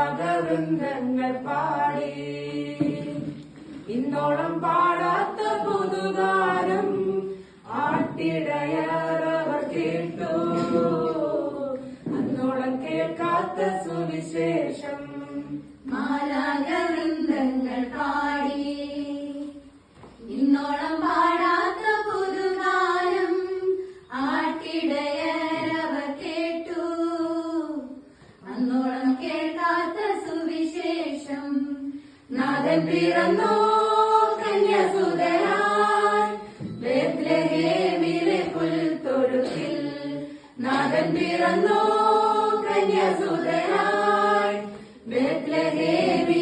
മാലാകവൃന്ദങ്ങൾ പാടി. ഇന്നോളം പാടാത്ത പുതുകാരം ആട്ടിടയറവർ കേട്ടു. അന്നോളം കേൾക്കാത്ത സുവിശേഷം. മാലാകവൃന്ദങ്ങൾ നന്നോളം കേൾക്കാത്ത സുവിശേഷം. നാഥൻ പിറന്നോ കന്യാസുതരാമിലെ പുൽത്തൊഴുത്തിൽ. നാഥൻ പിറന്നോ കന്യാസുതരാ ബെത്ലഹേമി